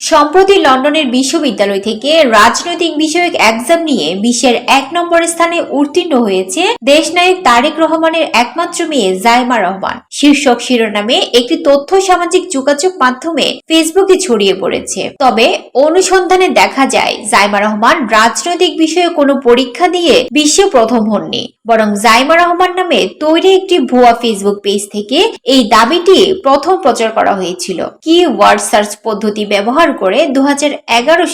সম্প্রতি লন্ডনের বিশ্ববিদ্যালয় থেকে রাজনৈতিক বিষয়ক এক্সাম নিয়ে বিশ্বের এক নম্বর স্থানে উত্তীর্ণ হয়েছে দেশনায়ক তারেক রহমানের একমাত্র মেয়ে জাইমা রহমান। শীর্ষক শিরোনামে একটি তথ্য সামাজিক যোগাযোগ মাধ্যমে ফেসবুকে ছড়িয়ে পড়েছে। তবে অনুসন্ধানে দেখা যায়, জাইমা রহমান রাজনৈতিক বিষয়ে কোনো পরীক্ষা দিয়ে বিশ্বে প্রথম হননি। বরং জাইমা রহমান নামে তৈরি একটি ভুয়া ফেসবুক পেজ থেকে এই দাবিটি প্রথম প্রচার করা হয়েছিল। কি ওয়ার্ড সার্চ পদ্ধতি ব্যবহার করে দু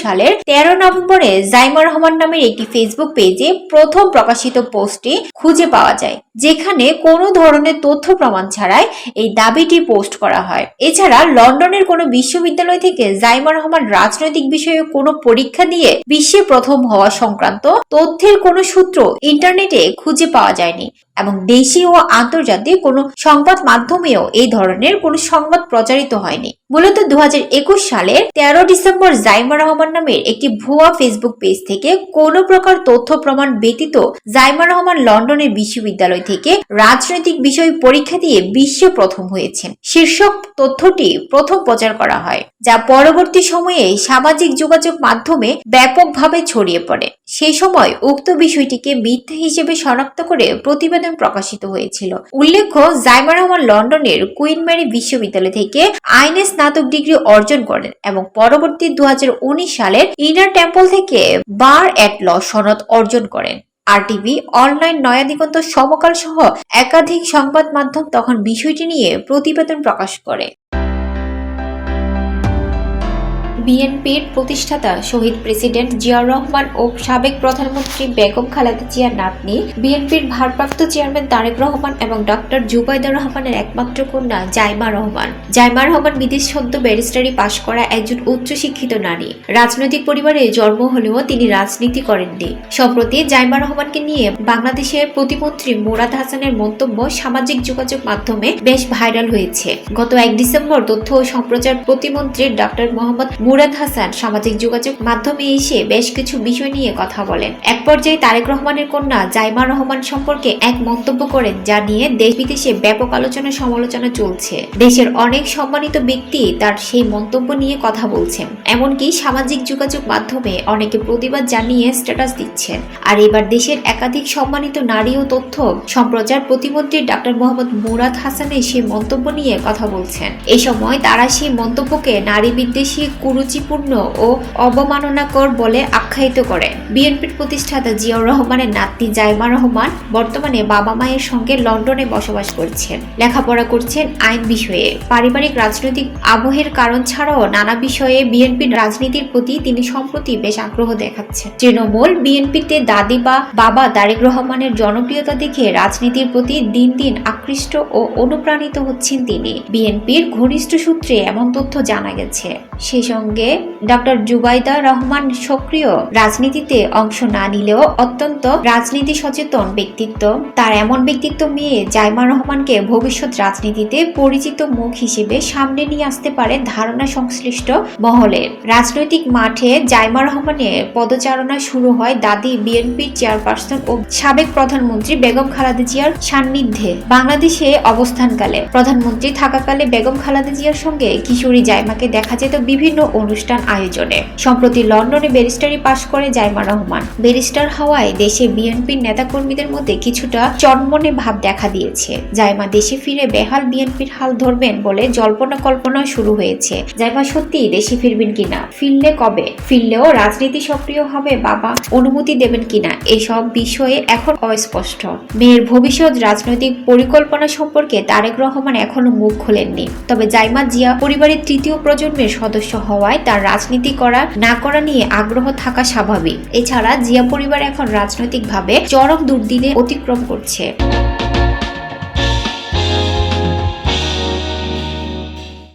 সালের তেরো নভেম্বরে জাইমা রহমান নামের একটি ফেসবুক পেজে প্রথম প্রকাশিত পোস্টটি খুঁজে পাওয়া যায়, যেখানে কোনো ধরনের তথ্য প্রমাণ ছাড়াই এই দাবিটি পোস্ট করা হয়। এছাড়া লন্ডনের কোনো বিশ্ববিদ্যালয় থেকে জাইমা রহমান রাজনৈতিক বিষয়ে কোনো পরীক্ষা দিয়ে বিশ্বে প্রথম হওয়া সংক্রান্ত তথ্যের কোনো সূত্র ইন্টারনেটে খুঁজে পাওয়া যায়নি এবং দেশি ও আন্তর্জাতিক কোনো সংবাদ মাধ্যমেও এই ধরনের কোনো সংবাদ প্রচারিত হয়নি। মূলত দু সালের তেরো ডিসেম্বর জাইমা রহমান নামের একটি ভুয়া ফেসবুক পেজ থেকে কোনো প্রকার তথ্য প্রমাণ ব্যতীত জাইমা রহমান লন্ডনের বিশ্ববিদ্যালয় থেকে রাজনৈতিক বিষয় পরীক্ষা দিয়ে বিশ্বে প্রথম হয়েছেন। শীর্ষক তথ্যটি প্রথম প্রচার করা হয়, যা পরবর্তী সময়ে সামাজিক যোগাযোগ মাধ্যমে ব্যাপকভাবে ছড়িয়ে পড়ে। সেই সময় উক্ত বিষয়টিকে মিথ্যা হিসেবে শনাক্ত করে প্রতিবেদন প্রকাশিত হয়েছিল। উল্লেখ্য, জাইমা রহমান লন্ডনের কুইন ম্যারি বিশ্ববিদ্যালয় থেকে আইনে স্নাতক ডিগ্রি অর্জন করেন এবং পরবর্তী দু সালের ইনার টেম্পল থেকে বার অ্যাট ল সনদ অর্জন করেন। আরটিভি অনলাইন নয়া দিগন্ত সমকাল সহ একাধিক সংবাদ মাধ্যম তখন বিষয়টি নিয়ে প্রতিবেদন প্রকাশ করে। বিএনপির প্রতিষ্ঠাতা শহীদ প্রেসিডেন্ট জিয়াউর রহমান ও সাবেক প্রধানমন্ত্রী বেগম খালেদা জিয়ার নাতনি, বিএনপির ভারপ্রাপ্ত চেয়ারম্যান তারেক রহমান এবং ডক্টর জুবাইদা রহমানের একমাত্র কন্যা জাইমা রহমান। জাইমা রহমান বিদেশ সদ্য ব্যারিস্টারি পাশ করা একজন উচ্চশিক্ষিত নারী। রাজনৈতিক পরিবারে জন্ম হলেও তিনি রাজনীতি করেননি। সম্প্রতি জাইমা রহমানকে নিয়ে বাংলাদেশের প্রতিমন্ত্রী মোরাদ হাসানের মন্তব্য সামাজিক যোগাযোগ মাধ্যমে বেশ ভাইরাল হয়েছে। গত এক ডিসেম্বর তথ্য ও সম্প্রচার প্রতিমন্ত্রী ডক্টর মোহাম্মদ মুরাদ হাসান সামাজিক যোগাযোগ মাধ্যমে এসে বেশ কিছু বিষয় নিয়ে কথা বলেন। এক পর্যায়ে তারেক রহমানের কন্যা জাইমা রহমান সম্পর্কে এক মন্তব্য করেন, যা নিয়ে দেশ বিদেশে ব্যাপক আলোচনা সমালোচনা চলছে। দেশের অনেক সম্মানিত ব্যক্তি তার সেই মন্তব্য নিয়ে কথা বলছেন। এমনকি সামাজিক যোগাযোগ মাধ্যমে অনেকে প্রতিবাদ জানিয়ে স্ট্যাটাস দিচ্ছেন। আর এবার দেশের একাধিক সম্মানিত নারী ও তথ্য সম্প্রচার প্রতিমন্ত্রী ডাক্তার মোহাম্মদ মুরাদ হাসানের সেই মন্তব্য নিয়ে কথা বলছেন। এ সময় তারা সেই মন্তব্যকে নারী বিদ্বেষী কুরুচিপূর্ণ ও অবমাননাকর বলে আখ্যায়িত করে। বিএনপির প্রতিষ্ঠাতা জিয়াউর রহমানের নাতনি জাইমা রহমান বর্তমানে বাবা মায়ের সঙ্গে লন্ডনে বসবাস করছেন। লেখাপড়া করছেন আইন বিষয়ে। পারিবারিক রাজনৈতিক আবহের কারণ ছাড়াও নানা বিষয়ে বিএনপির রাজনীতির প্রতি তিনি সম্প্রতি বেশ আগ্রহ দেখাচ্ছেন। তৃণমূল, বিএনপিতে দাদি বা বাবা তারেক রহমানের জনপ্রিয়তা দেখে রাজনীতির প্রতি দিন দিন আকৃষ্ট ও অনুপ্রাণিত হচ্ছেন তিনি। বিএনপির ঘনিষ্ঠ সূত্রে এমন তথ্য জানা গেছে। সেই সঙ্গে ডক্টর জুবাইদা রহমান সক্রিয় রাজনীতিতে অংশ না নিলেও অত্যন্ত রাজনীতি সচেতন ব্যক্তিত্ব। তার এমন ব্যক্তিত্ব মেয়ে জাইমা রহমানকে ভবিষ্যৎ রাজনীতিতে পরিচিত মুখ হিসেবে সামনে নিয়ে আসতে পারে ধারণা সংশ্লিষ্ট মহলের রাজনৈতিক মাঠে জাইমা রহমানের পদচারণা শুরু হয় দাদি বিএনপির চেয়ারপারসন ও সাবেক প্রধানমন্ত্রী বেগম খালেদা জিয়ার সান্নিধ্যে। বাংলাদেশে অবস্থানকালে প্রধানমন্ত্রী থাকাকালে বেগম খালেদা জিয়ার সঙ্গে কিশোরী জাইমাকে দেখা যেত বিভিন্ন অনুষ্ঠান আয়োজনে। সম্প্রতি লন্ডনে ব্যারিস্টারি পাশ করে জাইমা রহমান। ব্যারিস্টার হওয়ায় দেশে বিএনপির নেতাকর্মীদের মধ্যে কিছুটা চনমনে ভাব দেখা দিয়েছে। জাইমা দেশে ফিরে বেহাল বিএনপির হাল ধরবেন বলে জল্পনা কল্পনা শুরু হয়েছে। জাইমা সত্যি দেশে ফিরবেন কিনা, ফিরলে কবে? ফিরলেও রাজনীতি সক্রিয় হবে বাবা, অনুমতি দেবেন কিনা, এসব বিষয়ে এখন অস্পষ্ট। মেয়ের ভবিষ্যৎ রাজনৈতিক পরিকল্পনা সম্পর্কে তারেক রহমান এখনও মুখ খোলেননি। তবে জাইমা জিয়া পরিবারের তৃতীয় প্রজন্মের সদস্য হওয়ায় তার রাজনীতি করা, না করা নিয়ে আগ্রহ থাকা স্বাভাবিক। এছাড়া জিয়া পরিবার এখন রাজনৈতিকভাবে চরম দুর্দিনে অতিক্রম করছে।